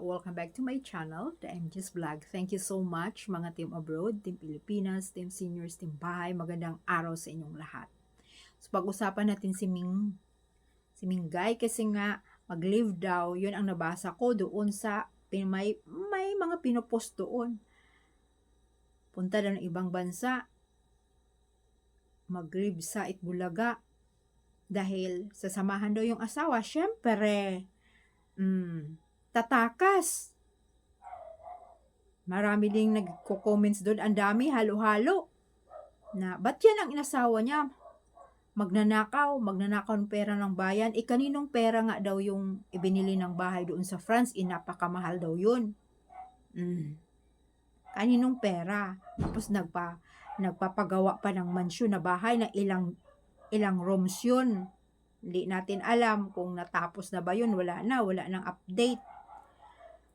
Welcome back to my channel, the MG's Vlog. Thank you so much mga team abroad, team Pilipinas, team seniors, team bahay. Magandang araw sa inyong lahat. So pag-usapan natin si Ming, si Minggay kasi nga mag-live daw, yun ang nabasa ko doon sa may, may mga pinopost doon. Punta daw ng ibang bansa, mag-live sa Itbulaga dahil sasamahan daw yung asawa. Syempre, mm, tatakas. Marami ding nagko-comments doon. Ang dami, halo-halo. Na, ba't yan ang inasawa niya? Magnanakaw, magnanakaw ng pera ng bayan. Eh, kaninong pera nga daw yung ibinili ng bahay doon sa France? Eh, napakamahal daw yun. Mm. Kaninong pera? Tapos nagpa, nagpapagawa pa ng mansyon na bahay na ilang ilang rooms yun. Hindi natin alam kung natapos na ba yun. Wala na, wala nang update.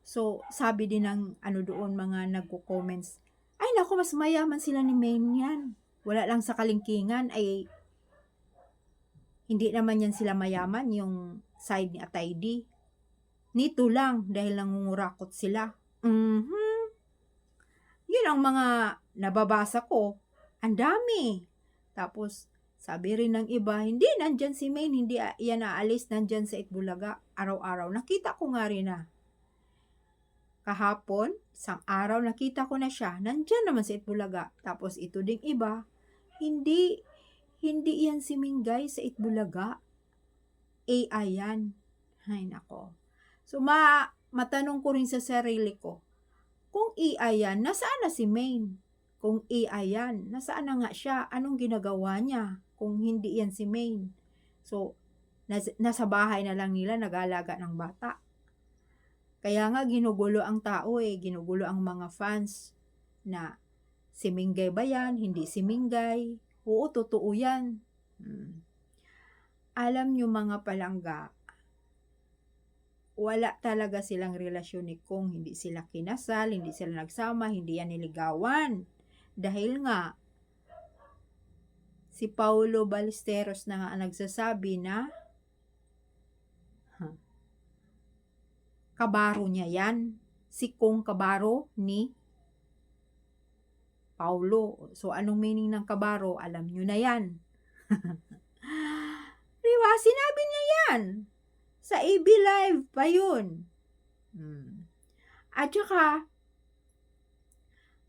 So, sabi din ng ano doon mga nagko-comments, ay naku, mas mayaman sila ni Maine yan. Wala lang sa kalingkingan ay hindi naman yan sila mayaman yung side ni Atay D. Nito lang dahil nangungurakot sila. Mhm. Yun ang mga nababasa ko. Ang dami. Tapos, sabi rin ng iba, hindi nandyan si Maine, hindi yan aalis, nandyan sa Itbulaga, araw-araw. Nakita ko nga rin na. Kahapon, sang araw nakita ko na siya, nandyan naman sa Itbulaga. Tapos ito ding iba, hindi, hindi yan si Minggay sa Itbulaga. AI yan. Ay nako. So, ma matanong ko rin sa sarili ko, kung AI yan, nasaan na si Maine? Kung AI yan, nasaan na nga siya? Anong ginagawa niya? Kung hindi yan si Maine. So, nas- nasa bahay na lang nila nag-alaga ng bata. Kaya nga ginugulo ang tao eh, ginugulo ang mga fans na si Minggay ba yan? Hindi si Minggay. Oo, totoo yan. Hmm. Alam nyo mga palangga, wala talaga silang relasyon ni Kung. Hindi sila kinasal, hindi sila nagsama, hindi yan niligawan. Dahil nga, si Paulo Ballesteros na nga nagsasabi na huh, kabaro niya yan. Si Kung kabaro ni Paulo. So, anong meaning ng kabaro? Alam nyo na yan. Diba? Sinabi niya yan. Sa AB Live pa yun. Hmm. At saka,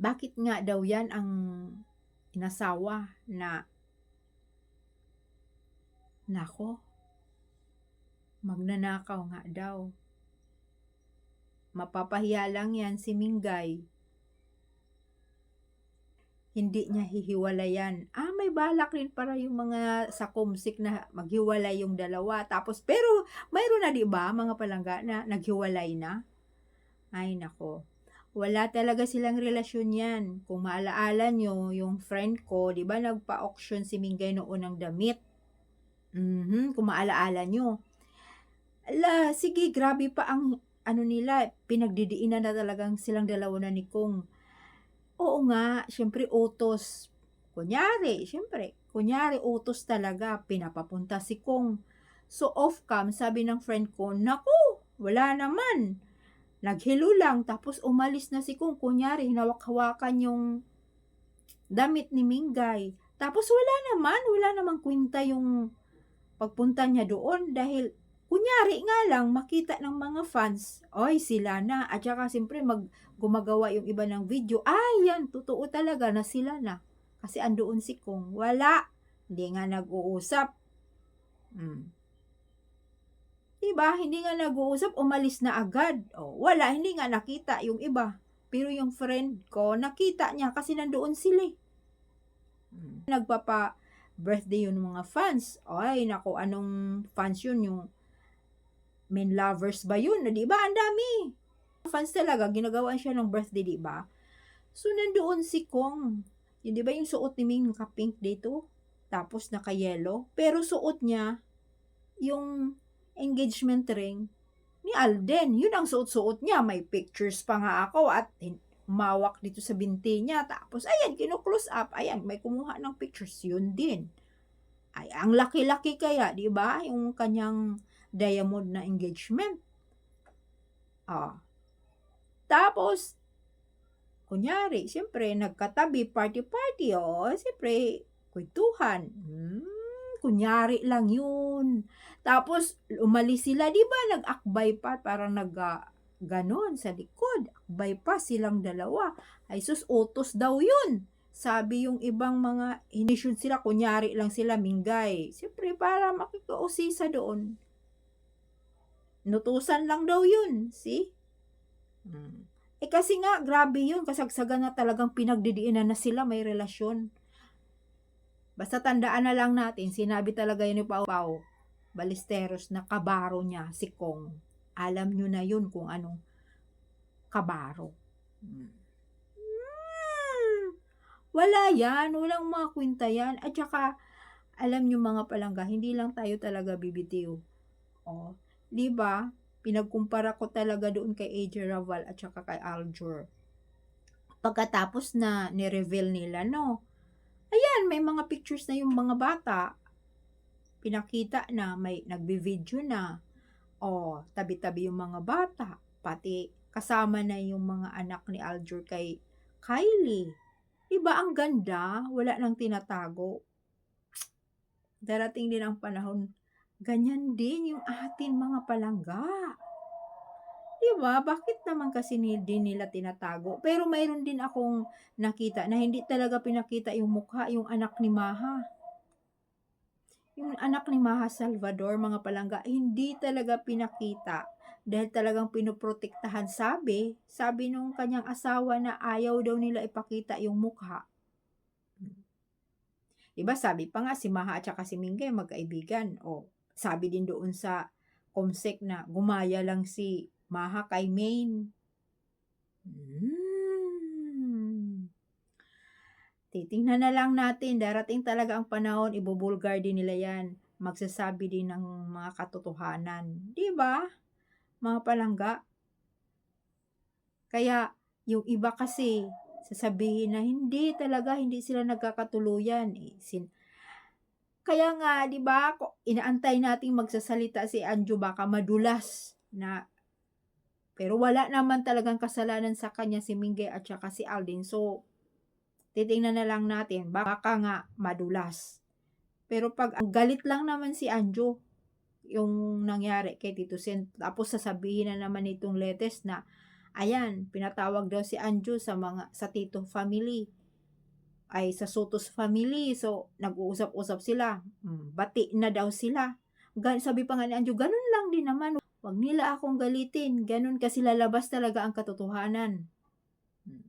bakit nga daw yan ang inasawa na nako, magnanakaw nga daw. Mapapahiya lang yan si Minggay. Hindi niya hihiwalayan. Ah, may balak rin para yung mga sa kumsik na maghiwalay yung dalawa. Tapos, pero, mayroon na di ba mga palangga na naghiwalay na? Ay, nako. Wala talaga silang relasyon yan. Kung maalaala nyo, yung friend ko, di ba nagpa-auction si Minggay noon ng damit? Mhm, kung maalaala nyo. Ala, sige, grabe pa ang ano nila, pinagdidiinan na talagang silang dalawa na ni Kung. Oo nga, syempre utos. Kunyari, syempre, kunyari utos talaga, pinapapunta si Kung. So off-cam, sabi ng friend ko, naku, wala naman. Naghilo lang, tapos umalis na si Kung. Kunyari, hinawak-hawakan yung damit ni Minggay. Tapos wala naman, wala namang kwenta yung pagpunta niya doon dahil kunyari nga lang makita ng mga fans, oy sila na at saka siyempre mag gumagawa yung iba ng video, ay yan, totoo talaga na sila na. Kasi andoon si Kung, wala, hindi nga nag-uusap. Hmm. Diba? Hindi nga nag-uusap, umalis na agad. O, wala, hindi nga nakita yung iba. Pero yung friend ko, nakita niya kasi nandoon sila. eh. Hmm. Nagpapa birthday yun mga fans. Ay, nako, anong fans yun? Yung men lovers ba yun? Di ba? Ang dami. Fans talaga, ginagawa siya ng birthday, di ba? So, nandoon si Kong. Yun, di ba yung suot ni Ming naka-pink dito? Tapos naka-yellow. Pero suot niya yung engagement ring ni Alden. Yun ang suot-suot niya. May pictures pa nga ako at umawak dito sa binti niya. Tapos, ayan, kino-close up. Ayan, may kumuha ng pictures. Yun din. Ay, ang laki-laki kaya, di ba? Yung kanyang diamond na engagement. Ah, Tapos, kunyari, siyempre, nagkatabi, party-party, o, siyempre, kwentuhan. Hmm, kunyari lang yun. Tapos, umalis sila, di ba, nag-akbay pa, parang nag, ah, ganon sa likod. Akbay pa silang dalawa. Ay sus, utos daw yun. Sabi yung ibang mga, inisyon sila, kunyari lang sila, minggay. Siyempre, para makikausisa doon. Nutusan lang daw yun, see? Hmm. Eh kasi nga, grabe yun, kasagsagan na talagang pinagdidiinan na sila, may relasyon. Basta tandaan na lang natin, sinabi talaga yun ni Pau Pau Balisteros na kabaro niya, si Kong. Alam nyo na yun kung anong kabaro. Hmm. Hmm. Wala yan, walang mga kwenta yan. At saka, alam nyo mga palangga, hindi lang tayo talaga bibitiw. O, di ba? Pinagkumpara ko talaga doon kay AJ Raval at saka kay Aljur. Pagkatapos na ni-reveal nila, no? Ayan, may mga pictures na yung mga bata. Pinakita na, may nagbi-video na. O, tabi-tabi yung mga bata. Pati kasama na yung mga anak ni Aljur kay Kylie. Diba ang ganda? Wala nang tinatago. Darating din ang panahon, ganyan din yung atin mga palangga. Diba? Bakit naman kasi din nila tinatago? Pero mayroon din akong nakita na hindi talaga pinakita yung mukha, yung anak ni Maha. Yung anak ni Maha Salvador, mga palangga, hindi talaga pinakita. Dahil talagang pinoprotektahan. Sabi, sabi nung kanyang asawa na ayaw daw nila ipakita yung mukha. Diba sabi pa nga si Maha at saka si Mingay magkaibigan. O sabi din doon sa Comsec na gumaya lang si Maha kay Maine. Hmm. Titingnan na lang natin, darating talaga ang panahon, ibubulgar din nila yan. Magsasabi din ng mga katotohanan. Di ba? Mga palangga. Kaya, yung iba kasi, sasabihin na hindi talaga, hindi sila nagkakatuluyan. Eh, sin Kaya nga, di ba, inaantay nating magsasalita si Anjo baka madulas na pero wala naman talagang kasalanan sa kanya si Mingge at saka si Aldin. So, titingnan na lang natin. Baka nga madulas. Pero pag galit lang naman si Anjo, yung nangyari kay Tito Sen, tapos sasabihin na naman itong letes na, ayan, pinatawag daw si Anjo sa mga sa Tito family ay sa Sotos family. So, nag-uusap-usap sila. Hmm, bati na daw sila. Sabi pa nga ni Anjo, ganun lang din naman. Huwag nila akong galitin. Ganun kasi lalabas talaga ang katotohanan. Hmm.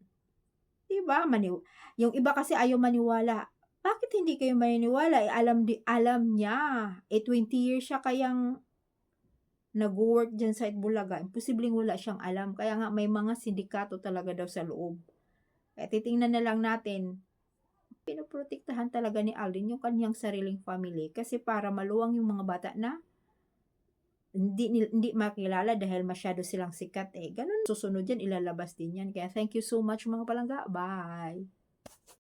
Diba? Maniw yung iba kasi ayaw maniwala. Bakit hindi kayo maniniwala? Eh, alam, di, alam niya. Eh, 20 years siya kayang nag-work dyan sa Itbulaga. Imposibleng wala siyang alam. Kaya nga may mga sindikato talaga daw sa loob. Eh, titingnan na lang natin. Pinoprotektahan talaga ni Alden yung kanyang sariling family. Kasi para maluwang yung mga bata na hindi, hindi makilala dahil masyado silang sikat eh. Ganun, susunod yan, ilalabas din yan. Kaya thank you so much mga palangga. Bye!